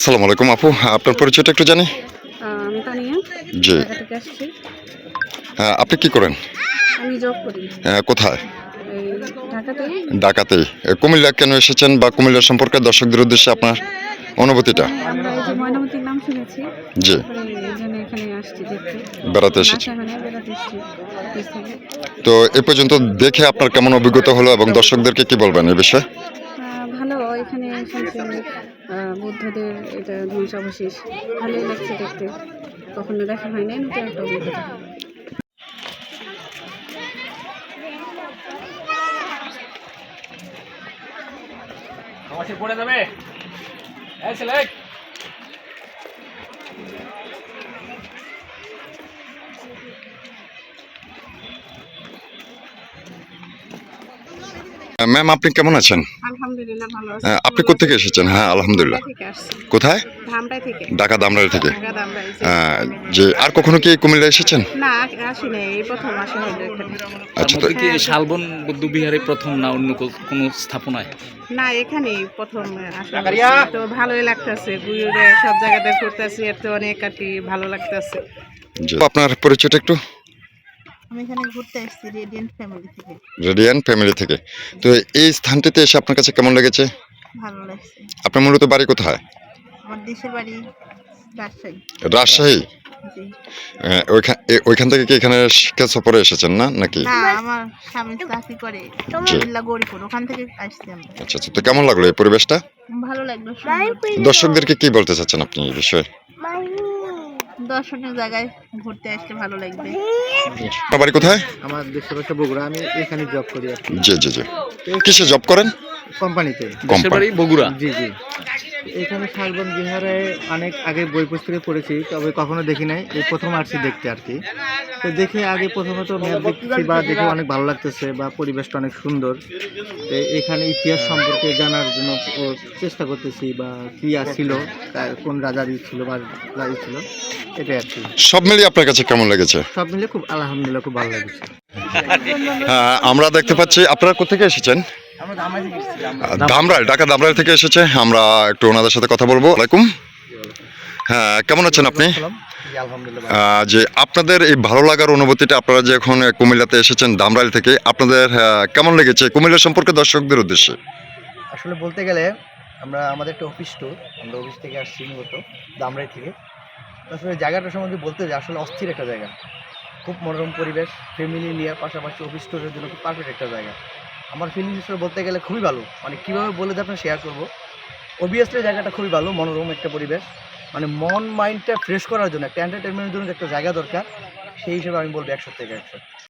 আসসালামু আলাইকুম আপু আপনার পরিচয়টা একটু জানি। আমি তানিয়া। জি। ঢাকা থেকে আসছি। হ্যাঁ, আপনি কি করেন? আমি জব করি। হ্যাঁ, কোথায়? এই ঢাকাতে। কুমিল্লা কেন এসেছেন বা কুমিল্লা সম্পর্কে দর্শকদের উদ্দেশ্যে আপনার অনুভূতিটা? আমরা এই যে ময়নামতির নাম শুনেছি। জি। তারপরে এই জন্য এখানে আসছি দেখতে। বেড়াতে এসেছি। বেড়াতে থেকে। তো এ পর্যন্ত দেখে আপনার কেমন অভিজ্ঞতা হলো এবং দর্শকদেরকে কি বলবেন এ বিষয়ে? আহ, ভালো এখানে শুনছি আহ, বুদ্ধদের এটা ধ্বংসাবশেষ। ভালোই লাগছে দেখতে। কখনো দেখা হয় না নতুন একটা অভিজ্ঞতা। পড়ে যাবে। এই ম্যাম আপনি কেমন আছেন? আলহামদুলিল্লাহ ভালো আছি। হ্যাঁ, আপনি কোথেকে এসেছেন? হ্যাঁ আলহামদুলিল্লাহ। কোথায়? ধামরাই থেকে। ঢাকা দামরাই থেকে। ঢাকা ধামরাই আহ, যে আর কখনো কি কুমিল্লা এসেছেন? না আসি নাই এই প্রথম আসা হলো এখানে। আচ্ছা তো কি শালবন বৌদ্ধ বিহারে প্রথম না অন্য কোনো স্থাপনায়? না এখানেই প্রথম আসা তো ভালোই লাগতেছে ঘুরে সব জায়গাতে ঘুরতেছি এর তো অনেক আর কি ভালো লাগতেছে। আপনার পরিচয়টা একটু? আমি এখানে ঘুরতে এসেছি রেডিয়েন্ট ফ্যামিলি থেকে। রেডিয়ান ফ্যামিলি থেকে। তো এই স্থানটিতে এসে আপনার কাছে কেমন লেগেছে? ভালো লাগছে। আপনার মূলত বাড়ি কোথায়? আমার দেশের বাড়ি রাজশাহী। রাজশাহী? হ্যাঁ, ওইখান ওইখান থেকে কি এখানে শিক্ষা সফরে এসেছেন না নাকি? আমার স্বামী চাকরি করে। গরিপুর ওখান থেকে আসছি আচ্ছা আচ্ছা তো কেমন লাগল এই পরিবেশটা? ভালো লাগল দর্শকদেরকে কি বলতে চাচ্ছেন আপনি এই বিষয়ে? দর্শনীয় জায়গায় ঘুরতে আসতে ভালো লাগবে। আপনার বাড়ি কোথায়? আমার দেশের বাসা বগুড়া আমি এখানে জব করি জি জি জি। কিসে জব করেন? কোম্পানিতে কোম্পানি বাড়ি বগুড়া? জি জি। এখানে শালবন বিহারে অনেক আগে বই পুস্তকে পড়েছি তবে কখনো দেখি নাই। এই প্রথম আসছি দেখতে আর কি। তো দেখে আগে প্রথমত ম্যাপ দেখছি বা দেখে অনেক ভালো লাগতেছে বা পরিবেশটা অনেক সুন্দর। এখানে ইতিহাস সম্পর্কে জানার জন্য চেষ্টা করতেছি বা কি ছিল কোন রাজার ছিল বা রাজি ছিল এটাই আর কি। সব মিলিয়ে আপনার কাছে কেমন লেগেছে? সব মিলিয়ে খুব আলহামদুলিল্লাহ খুব ভালো লেগেছে। হ্যাঁ, আমরা দেখতে পাচ্ছি আপনারা কোথেকে এসেছেন? ধামরাই ঢাকা ধামরাই থেকে এসেছে। আমরা একটু ওনাদের সাথে কথা বলব। আলাইকুম হ্যাঁ কেমন আছেন আপনি? যে আপনাদের এই ভালো লাগার অনুভূতিটা আপনারা যে এখন কুমিল্লাতে এসেছেন ধামরাইল থেকে আপনাদের কেমন লেগেছে কুমিল্লা সম্পর্কে দর্শকদের উদ্দেশ্যে? আসলে বলতে গেলে আমরা আমাদের একটা অফিস ট্যুর আমরা অফিস থেকে আসছি মূলত দামরাই থেকে। আসলে জায়গাটা সম্বন্ধে বলতে যে আসলে অস্থির একটা জায়গা। খুব মনোরম পরিবেশ ফ্যামিলি নিয়ে পাশাপাশি অফিস ট্যুরের জন্য খুব পারফেক্ট একটা জায়গা। আমার ফিল্ম হিসেবে বলতে গেলে খুবই ভালো। মানে কীভাবে বলে দেয় আপনার শেয়ার করব। অবভিয়াসলি জায়গাটা খুবই ভালো, মনোরম একটা পরিবেশ। মানে মন মাইন্ডটা ফ্রেশ করার জন্য, একটা এন্টারটেনমেন্টের জন্য একটা জায়গা দরকার, সেই হিসেবে আমি বলব একশো থেকে একশো।